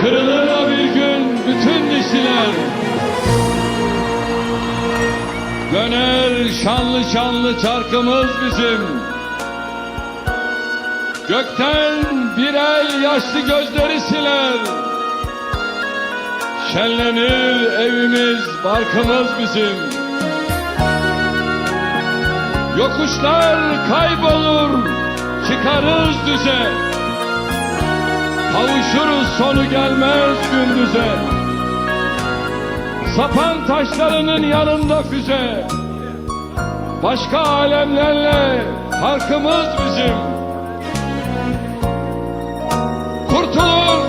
Kırılır da bir gün bütün dişiler. Döner şanlı şanlı çarkımız bizim. Gökten bir el yaşlı gözleri siler. Şenlenir evimiz barkımız bizim. Yokuşlar kaybolur çıkarız düze Kavuşuruz sonu gelmez gündüze. Sapan taşlarının yanında füze. Başka alemlerle farkımız bizim. Kurtulur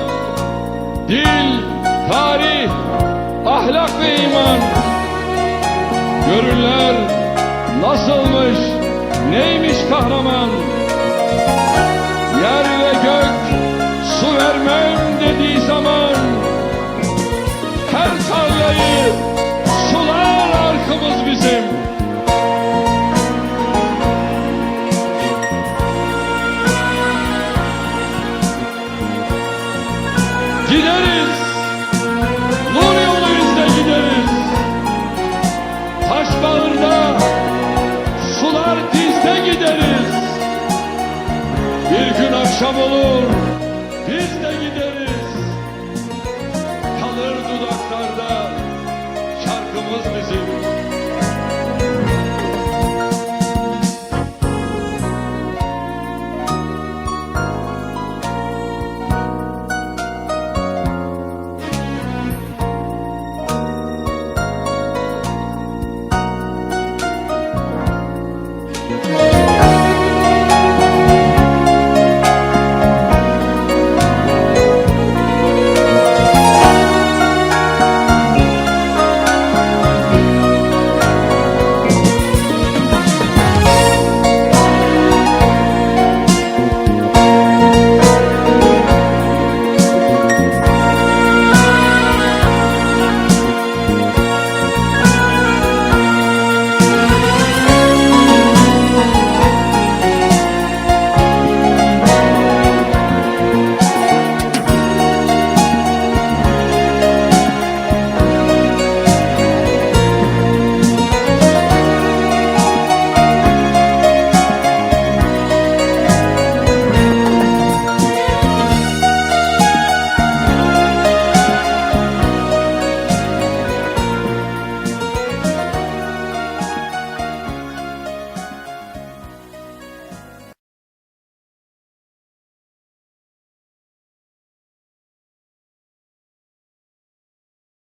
dil, tarih, ahlak ve iman. Görürler nasılmış, neymiş kahraman Gideriz. Nur yoluyuzda gideriz. Taş bağırda Sular dizde gideriz. Bir gün akşam olur Biz de gideriz. Kalır dudaklarda Şarkımız bizim